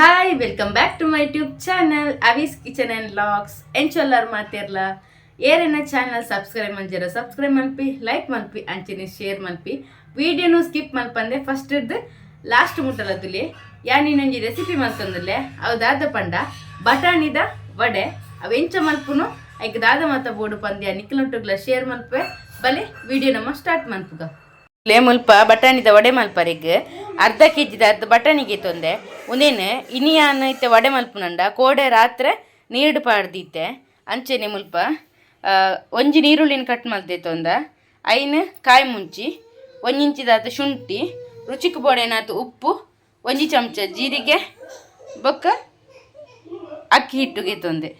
Hi welcome back to my tube channel Avi's kitchen and logs ಎಂಚೊಲ್ಲರ್ ಮಾತಿರ್ಲ ಏರೇನ channel subscribe ಮಂಜಿರ subscribe ಮಲ್ಪಿ like ಮಲ್ಪಿ ಅಂಚಿನಿ ಶೇರ್ ಮಲ್ಪಿ ವಿಡಿಯೋನು ಸ್ಕಿಪ್ ಮಲ್ಪಂದೆ ಫಸ್ಟ್ ಇದ್ದು ಲಾಸ್ಟ್ ಮುಟಲದುಲೆ ಯಾನಿನಂಜಿ ರೆಸಿಪಿ ಮಲ್ತಂದುಲ್ಲೆ ಅವು ದಾದ ಪಂಡ ಬಟಾಣಿದ ವಡೆ. ಅವು ಎಂಚ ಮಲ್ಪುನು ಐಕ್ ದಾದ ಮಾತ ಬೋಡು ಪಂದ್ಯ ನಿಕ್ಲುಂಟುಗ್ಲ ಶೇರ್ ಮಲ್ಪೆ ಬಲೆ ವಿಡಿಯೋ ನಮ್ಮ ಸ್ಟಾರ್ಟ್ ಮಲ್ಪುಗ ಲೇ ಮುಲ್ಪ, ಬಟಾಣಿದ ವಡೆ ಮಲ್ಪರಿಗೆ ಅರ್ಧ ಕೆ ಜಿದ ಅರ್ಧ ಬಟಾಣಿಗೆ ತೊಂದೆ. ಉನೇನು ಇನಿಯಾನ ಇತ್ತೆ ವಡೆ ಮಲ್ಪುನಂಡ ಕೋಡೆ ರಾತ್ರೆ ನೀರು ಪಾಡ್ದಿತ್ತೆ. ಅಂಚೆನೆ ಮುಲ್ಪ ಒಂಜಿ ನೀರುಳ್ಳಿನ ಕಟ್ ಮಲ್ತೆ ತೊಂದ. ಐನು, ಕಾಯಿ ಮುಂಚಿ ಒಂಜಿಂಚಿದಾತ ಶುಂಠಿ ರುಚಿಗೆ ಬೋಡೆನಾದ ಉಪ್ಪು, ಒಂಜಿ ಚಮಚ ಜೀರಿಗೆ, ಬೊಕ್ಕ ಅಕ್ಕಿ ಹಿಟ್ಟುಗೆ ತೊಂದೆ.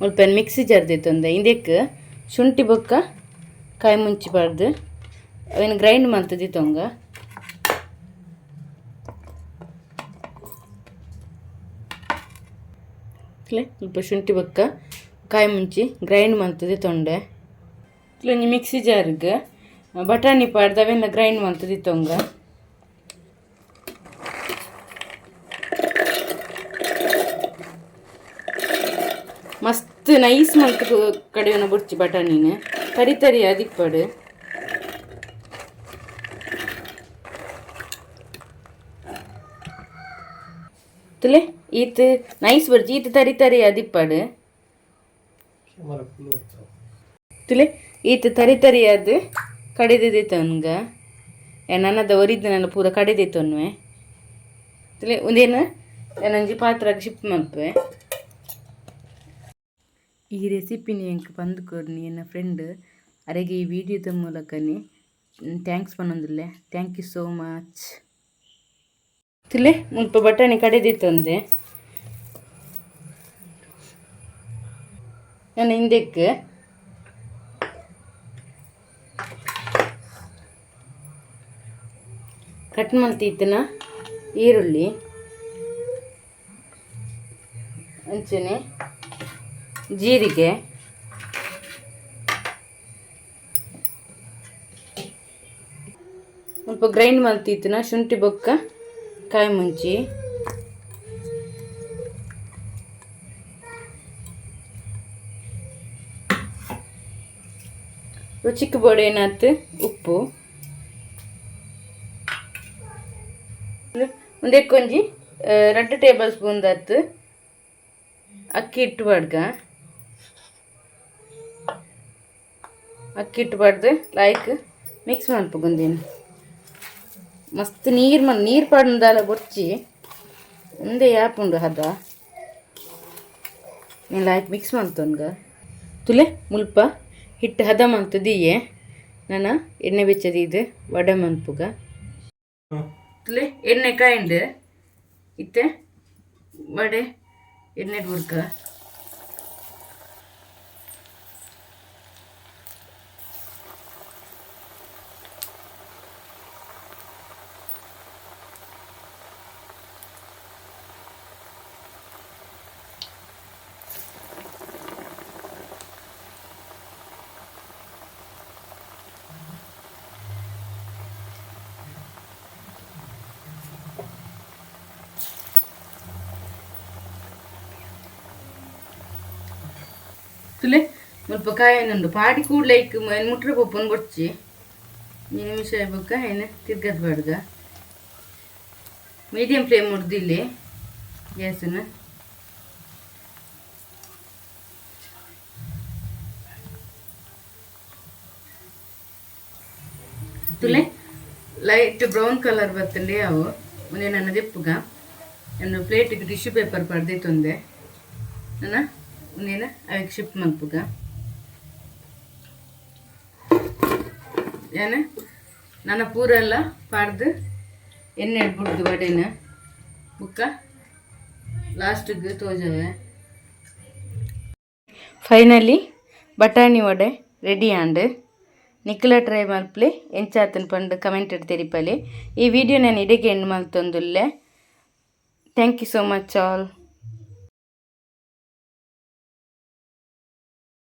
ಮುಲ್ಪ ಮಿಕ್ಸಿ ಜರ್ದೆ ತೊಂದೆ. ಇದಕ್ಕೆ ಶುಂಠಿ ಬೊಕ್ಕ ಕಾಯಿ ಮುಂಚಿ ಬಾರ್ದು ಅವೇನು ಗ್ರೈಂಡ್ ಮಾಡ್ತದಿ ತೊಂಗ? ಇಟ್ಲೆ ಸ್ವಲ್ಪ ಶುಂಠಿ ಬೊಕ್ಕ, ಕಾಯಿ ಮುಂಚಿ ಗ್ರೈಂಡ್ ಮಾಡ್ತದೆ ತೊಂಡೆ. ಇಟ್ಲೊಂಜಿ ಮಿಕ್ಸಿ ಜಾರ್ಗೆ ಬಟಾಣಿ ಪಾಡ್ದು ಅವೆಲ್ಲ ಗ್ರೈಂಡ್ ಮಾಡ್ತದೆ ತೊಂಗ. ಮಸ್ತ್ ನೈಸ್ ಮಲ್ತು ಕಡೆಯವನ ಬುಡ್ಚಿ ಬಟಾಣಿನ. ತರಿ ತರಿ ಅದಿಪ್ಪಡು ತುಲೆ ಈತ್ ನೈಸ್ ಬರ್ಜಿ, ಈತ್ ತರಿ ತರಿ ಅದಿಪ್ಪಡು ತುಲೆ ಈತ್ ತರಿ ತರಿ ಅದು ಕಡಿದಿದ್ದಿತ್ತು ಅವನ್ಗ ಎಣ್ಣದ ಒರಿದ್ದು ನಾನು ಪೂರ ಕಡಿದಿತ್ತು ಅನ್ವೆ ತುಲೆ ಒಂದೇನು? ನಂಜಿ ಪಾತ್ರಾಗ ಶಿಫ್ಟ್ ಮಾಡ್ಪೆ. ಈ ರೆಸಿಪಿನ ಎಂಕ್ ಬಂದು ಕೊಡ್ನಿ ನನ್ನ ಫ್ರೆಂಡ್ ಅರೆಗೆ ಈ ವಿಡಿಯೋದ ಮೂಲಕನೇ ಥ್ಯಾಂಕ್ಸ್ ಪನ್ನೊಂದಿಲ್ಲೆ. ಥ್ಯಾಂಕ್ ಯು ಸೋ ಮಚ್ ತಿಲೆ ಮುಲ್ಪ ಬಟಾಣಿ ಕಡೆದಿತ್ತಂದೆ ನಾನು ಹಿಂದಕ್ಕೆ. ಕಟ್ ಮಾಡ್ತಿತ್ತನ ಈರುಳ್ಳಿ. ಅಂಚನೆ. ಜೀರಿಗೆ. ಸ್ವಲ್ಪ ಗ್ರೈಂಡ್ ಮಾಡ್ತಿತ್ತನ ಶುಂಠಿ ಬೊಕ್ಕ. ಕಾಯಿ ಮುಂಚಿ ರುಚಿಗೆ ಬೋಡೇನಾತ್ ಉಪ್ಪು ಒಂದೇ ಕೊಂಜಿ ಎರಡು ಟೇಬಲ್ ಸ್ಪೂನ್ ದತ್ತು ಅಕ್ಕಿ ಹಿಟ್ಟು ಬಡ್ಗ ಅಕ್ಕಿ ಹಿಟ್ಟು ಬಡ್ದು ಲೈಕ್ ಮಿಕ್ಸ್ ಮಾಡ್ಕೊಂಡೀನಿ ಮಸ್ತ್ ನೀರು ಮನ್ ನೀರು ಪಡ್ದಾಲ ಬೊರ್ಚಿ ಒಂದೇ ಯಾಪುಂಡು ಹದ. ನೀನು ಲೈಕ್ ಮಿಕ್ಸ್ ಮಾಡ್ತೊನ್ಗ ತುಲೆ ಮುಲ್ಪ ಹಿಟ್ಟು ಹದ ಮಂತದಿಯೇ ನಾನು ಎಣ್ಣೆ ಬೆಚ್ಚದಿದ್ದು ವಡೆ ಮನ್ಪುಗ ತುಲೆ ಎಣ್ಣೆ ಕಾಯಿಂಡು ಇತ್ತೆ. ವಡೆ ಎಣ್ಣೆ ಬುಡ್ಕ. ತುಲೆ ಸ್ವಲ್ಪ ಕಾಯಿನೊಂದು ಪಾಡಿ ಕೂಡ್ಲೆ ಇಕ್ ಮುಟ್ರ ಪಪ್ಪನ್ ಕೊಡ್ಚಿ ಈ ನಿಮಿಷ ಬೊಕ್ಕ ಏನು ತಿರ್ಗದ್ ಬಾಡ್ಗ ಮೀಡಿಯಂ ಫ್ಲೇಮ್ ಮುಡ್ದಿಲ್ಲಿ ಗ್ಯಾಸನ್ನು. ತುಲೆ ಲೈಟ್ ಬ್ರೌನ್ ಕಲರ್ ಬರ್ತಂಡೆ ಅವು. ಮುಂದೆ ನನ್ನ ದಿಪ್ಪುಗ ನನ್ನ ಪ್ಲೇಟಿಗೆ ಟಿಶ್ಯೂ ಪೇಪರ್ ಪಡ್ದಿತ್ತೊಂದೆ ನನ್ನ ಒಂದೇನ ಅದಕ್ಕೆ ಶಿಫ್ಟ್ ಮಲ್ಪುಗ ಏನ? ನನ್ನ ಪೂರ ಎಲ್ಲ ಪಾಡ್ದು ಎಣ್ಣೆ ಇಟ್ಬಿಡ್ದು ವಡೆನ. ಬುಕ್ಕ ಲಾಸ್ಟಿಗೆ ತೋಜವೆ. ಫೈನಲಿ ಬಟಾಣಿ ವಡೆ ರೆಡಿ ಆಂಡ್ ನಿಕ್ಲ ಟ್ರೈ ಮಲ್ಪಲಿ ಎಂಚಾತನ ಪಂಡು ಕಮೆಂಟ್ ತೆರಿಪಲಿ ಈ ವಿಡಿಯೋ ನಾನು ಇಡೆಗೆ end ಮಲ್ತೊಂದುಲ್ಲೆ thank you so much all